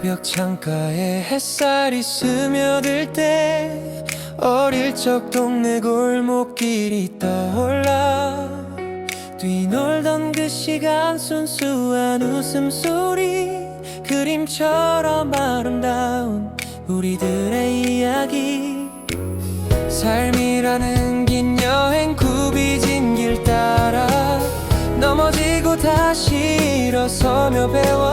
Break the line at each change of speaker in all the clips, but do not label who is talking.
새벽 창가에 햇살이 스며들 때 어릴 적 동네 골목길이 떠올라 뛰놀던 그 시간 순수한 웃음소리 그림처럼 아름다운 우리들의 이야기. 삶이라는 긴 여행 굽이진 길 따라 넘어지고 다시 일어서며 배웠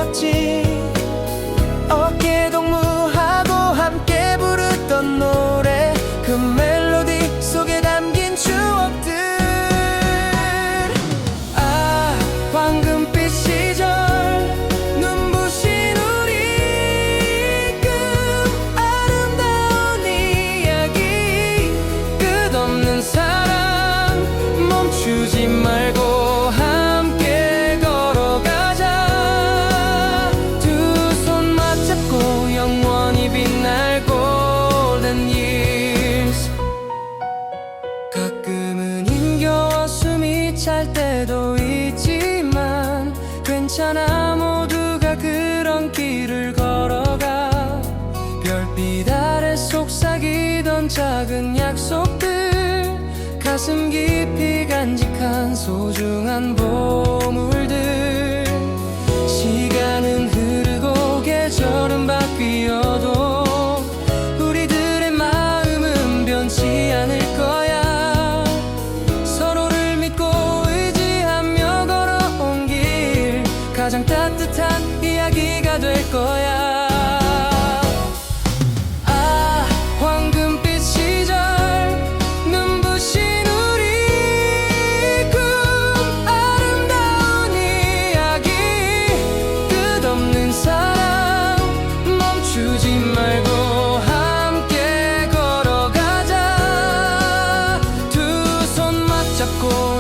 가끔은 힘겨워 숨이 찰 때도 있지만 괜찮아 모두가 그런 길을 걸어가. 별빛 아래 속삭이던 작은 약속들 가슴 깊이 간직한 소중한 보물 가장 따뜻한 이야기가 될 거야. 아 황금빛 시절 눈부신 우리 꿈 아름다운 이야기. 끝없는 사랑 멈추지 말고 함께 걸어가자. 두 손 맞잡고